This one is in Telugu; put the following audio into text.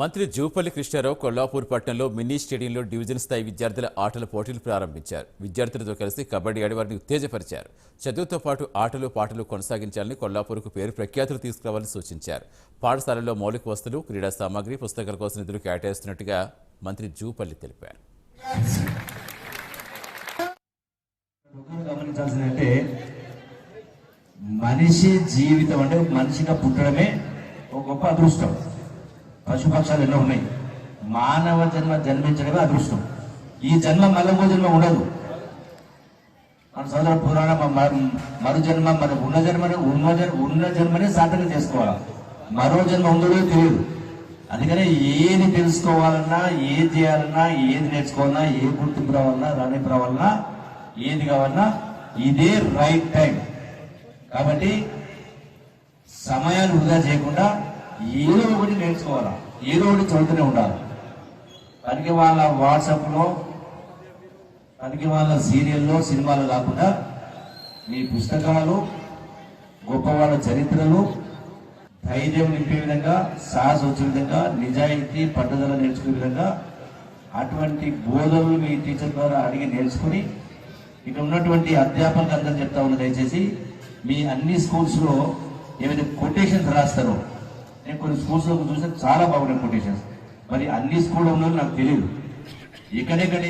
మంత్రి జూపల్లి కృష్ణారావు కొల్లాపూర్ పట్టణంలో మినీ స్టేడియంలో డివిజన్ స్థాయి విద్యార్థుల ఆటల పోటీలు ప్రారంభించారు. విద్యార్థులతో కలిసి కబడ్డీ ఆడి వారిని ఉత్తేజపరిచారు. చదువుతో పాటు ఆటలు పాటలు కొనసాగించాలని కొల్లాపూర్కు పేరు ప్రఖ్యాతులు తీసుకురావాలని సూచించారు. పాఠశాలల్లో మౌలిక వస్తువులు క్రీడా సామాగ్రి పుస్తకాల కోసం నిధులు కేటాయిస్తున్నట్టుగా మంత్రి జూపల్లి తెలిపారు. గమనించాల్సిందంటే మనిషి జీవితం అంటే మనిషిగా పుట్టడమే ఒక గొప్ప అదృష్టం. పశుపక్షాలు ఎన్నో ఉన్నాయి. మానవ జన్మ జన్మించడమే అదృష్టం. ఈ జన్మ మళ్ళీ జన్మ ఉండదు. మన సోదర పురాణ మరు జన్మ మన ఉన్న జన్మని ఉన్న జన్మ ఉన్న జన్మనే సాధన చేసుకోవాలి. మరో జన్మ ఉందో తెలియదు. అందుకనే ఏది తెలుసుకోవాలన్నా ఏది చేయాలన్నా ఏది నేర్చుకోవాలన్నా ఏ గుర్తింపు రావాలన్నా రాణింపు రావాలన్నా ఏది కావాలన్నా ఇదే రైట్ టైం. కాబట్టి సమయాన్ని వృధా చేయకుండా ఏదో ఒకటి నేర్చుకోవాలా? ఏదో ఒకటి చదువుతూనే ఉండాలి. పనికి వాళ్ళ వాట్సాప్లో పనికి వాళ్ళ సీరియల్లో సినిమాలు కాకుండా మీ పుస్తకాలు గొప్ప వాళ్ళ చరిత్రలు ధైర్యం నింపే విధంగా సాహసం వచ్చే విధంగా నిజాయితీ పట్టుదల నేర్చుకునే విధంగా అటువంటి బోధనలు మీ టీచర్ ద్వారా అడిగి నేర్చుకుని ఇక్కడ ఉన్నటువంటి అధ్యాపకులు అందరూ చెప్తా ఉన్నా దయచేసి మీ అన్ని స్కూల్స్లో ఏమైనా కొటేషన్స్ రాస్తారో నేను కొన్ని స్కూల్స్లో చూస్తే చాలా బాగున్నాయి కొటేషన్స్ మరి అన్ని స్కూల్లో ఉన్నది నాకు తెలియదు ఎక్కడెక్కడ